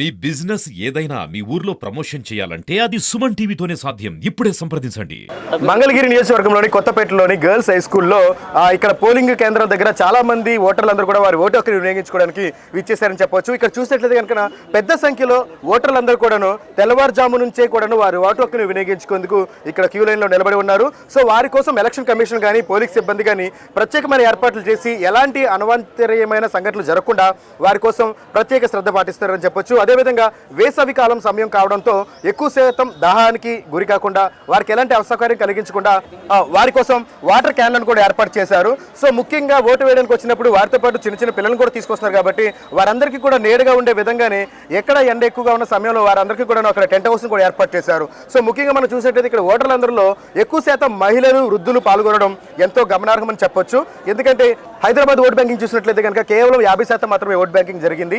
మీ business ఏదైనా మీ ఊర్లో promotion చేయాలంటే అది సుమన్ టీవీతోనే సాధ్యం. ఇప్పుడే సంప్రదించండి. మంగళగిరి నియోజకవర్గంలోని కొత్తపేటలోని గర్ల్స్ హై స్కూల్లో ఇక్కడ పోలింగ్ కేంద్రం దగ్గర చాలా మంది ఓటర్లందరూ కూడా వారి ఓటు హక్కును వినియోగించుకోవడానికి విచ్చేశారని చెప్పొచ్చు. ఇక్కడ చూసినట్లయితే కనుక పెద్ద సంఖ్యలో ఓటర్లందరూ కూడాను తెల్లవారుజాము నుంచే కూడాను వారి ఓటు హక్కును వినియోగించుకుందుకు ఇక్కడ క్యూ లైన్లో నిలబడి ఉన్నారు. సో వారి కోసం ఎలక్షన్ కమిషన్ కానీ పోలింగ్ సిబ్బంది కానీ ప్రత్యేకమైన ఏర్పాట్లు చేసి ఎలాంటి అనవాంతరీయమైన సంఘటనలు జరగకుండా వారి కోసం ప్రత్యేక శ్రద్ధ పాటిస్తారని చెప్పొచ్చు. అదేవిధంగా వేసవి కాలం సమయం కావడంతో ఎక్కువ శాతం దాహానికి గురి కాకుండా వారికి ఎలాంటి అసౌకర్యం కలిగించకుండా వారి కోసం వాటర్ క్యాన్లను కూడా ఏర్పాటు చేశారు. సో ముఖ్యంగా ఓటు వేయడానికి వచ్చినప్పుడు వారితో పాటు చిన్న చిన్న పిల్లలను కూడా తీసుకొస్తున్నారు కాబట్టి వారందరికీ కూడా నేరుగా ఉండే విధంగానే ఎక్కడ ఎండ ఎక్కువగా ఉన్న సమయంలో వారందరికీ కూడా అక్కడ టెంట్ హౌస్ కూడా ఏర్పాటు చేశారు. సో ముఖ్యంగా మనం చూసేటైతే ఇక్కడ ఓటర్లందరిలో ఎక్కువ శాతం మహిళలు వృద్ధులు పాల్గొనడం ఎంతో గమనార్హమని చెప్పొచ్చు. ఎందుకంటే హైదరాబాద్ ఓట్ బ్యాంకింగ్ చూసినట్లయితే కనుక కేవలం యాభై శాతం మాత్రమే ఓట్ బ్యాంకింగ్ జరిగింది.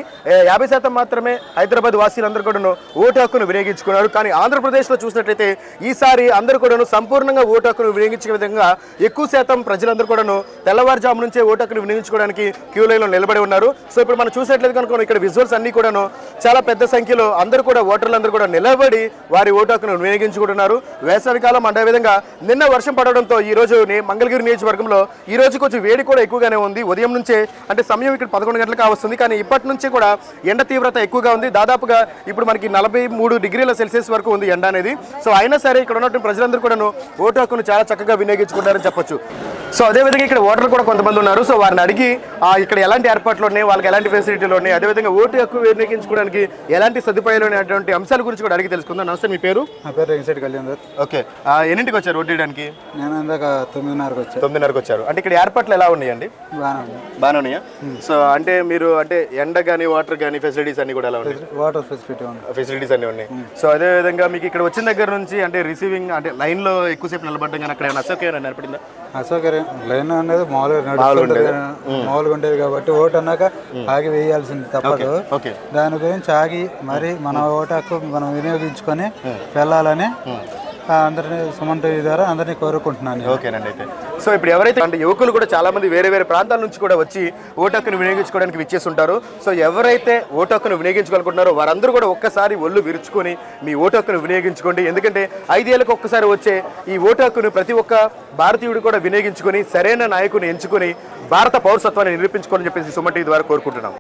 యాభై శాతం మాత్రమే హైదరాబాద్ వాసీలందరూ కూడాను ఓటు హక్కును వినియోగించుకున్నారు. కానీ ఆంధ్రప్రదేశ్లో చూసినట్లయితే ఈసారి అందరూ కూడాను సంపూర్ణంగా ఓటు హక్కును వినియోగించే విధంగా ఎక్కువ శాతం ప్రజలందరూ కూడాను తెల్లవారుజాము నుంచే ఓటు హక్కును వినియోగించుకోవడానికి క్యూ లైన్లో నిలబడి ఉన్నారు. సో ఇప్పుడు మనం చూసినట్లయితే కనుక ఇక్కడ విజువల్స్ అన్ని కూడాను చాలా పెద్ద సంఖ్యలో అందరూ కూడా ఓటర్లందరూ కూడా నిలబడి వారి ఓటు హక్కును వినియోగించుకుంటున్నారు. వేసవికాలం అదే విధంగా నిన్న వర్షం పడడంతో ఈ రోజు మంగళగిరి నియోజకవర్గంలో ఈ రోజు కొంచెం వేడి కూడా ఎక్కువగానే ఉంది. ఉదయం నుంచే అంటే సమయం ఇక్కడ పదకొండు గంటలకు వస్తుంది. కానీ ఇప్పటి నుంచి కూడా ఎండ తీవ్రత ఎక్కువగా ఉంది. దాదాపుగా ఇప్పుడు మనకి నలభై మూడు డిగ్రీల సెల్సియస్ వరకు ఉంది ఎండ అనేది. సో అయినా సరే ఇక్కడ ఉన్నటువంటి ప్రజలందరూ కూడాను ఓటు హక్కును చాలా చక్కగా వినియోగించుకుంటారని చెప్పొచ్చు. సో అదేవిధంగా ఇక్కడ ఓటర్లు కూడా కొంతమంది ఉన్నారు. సో వారిని అడిగి ఆ, ఇక్కడ ఎలాంటి ఏర్పాట్లు ఉన్నాయి వాళ్ళకి ఎలాంటి ఫెసిలిటీలు ఉన్నాయి అదేవిధంగా ఓటు హక్కు వినియోగించుకోవడానికి ఎలాంటి సదుపాయాలు అనేటువంటి అంశాల గురించి కూడా అడిగి తెలుసుకుందాం. నమస్తే మీ పేరు? నా పేరు కళ్యాణ్ గారు ఓకే. ఎన్నింటికి వచ్చారు ఓటు వేయడానికి? నేను ఇందాక తొమ్మిదిన్నరకు వచ్చా. తొమ్మిదిన్నరకు వచ్చారు. అంటే ఇక్కడ ఏర్పాట్లు ఎలా ఉన్నాయండి? ఉంది బాగానే ఉన్నాయా? సో అంటే మీరు అంటే ఎండ కానీ వాటర్ కానీ ఫెసిలిటీస్ అన్ని కూడా ఎలా ఉన్నాయి? వాటర్ ఫెసిలిటీ ఉంది. ఫెసిలిటీస్ అన్ని ఉన్నాయి. సో అదే విధంగా మీకు ఇక్కడ వచ్చిన దగ్గర నుంచి అంటే రిసీవింగ్ అంటే లైన్లో ఎక్కువసేపు నిలబడడం కానీ అక్కడ ఏమైనా అసౌకర్యం ఏర్పడిందా అసౌకర్యం లైన్ అనేది మామూలుగా నడుస్తుంటుంది మామూలుగా ఉండేది. కాబట్టి ఓటు అన్నాక ఆగి వేయాల్సింది తప్పదు. ఓకే దాని గురించి ఆగి మరి మన ఓటు హక్కు మనం వినియోగించుకొని వెళ్ళాలని ఆ, అందరినీ సుమన్ టీవీ ద్వారా అందరినీ కోరుకుంటున్నాను నేను. ఓకేనండి అయితే. సో ఇప్పుడు ఎవరైతే అంటే యువకులు కూడా చాలా మంది వేరే వేరే ప్రాంతాల నుంచి కూడా వచ్చి ఓటు హక్కును వినియోగించుకోవడానికి విచ్చేస్తుంటారు. సో ఎవరైతే ఓటు హక్కును వినియోగించుకోవాలనుకుంటున్నారో వారందరూ కూడా ఒక్కసారి ఒళ్ళు విరుచుకొని మీ ఓటు హక్కును వినియోగించుకోండి. ఎందుకంటే ఐదేళ్ళకు ఒక్కసారి వచ్చే ఈ ఓటు హక్కును ప్రతి ఒక్క భారతీయుడు కూడా వినియోగించుకొని సరైన నాయకుని ఎంచుకొని భారత పౌరసత్వాన్ని నిరూపించుకోవాలని చెప్పేసి సుమటి ద్వారా కోరుకుంటున్నాం.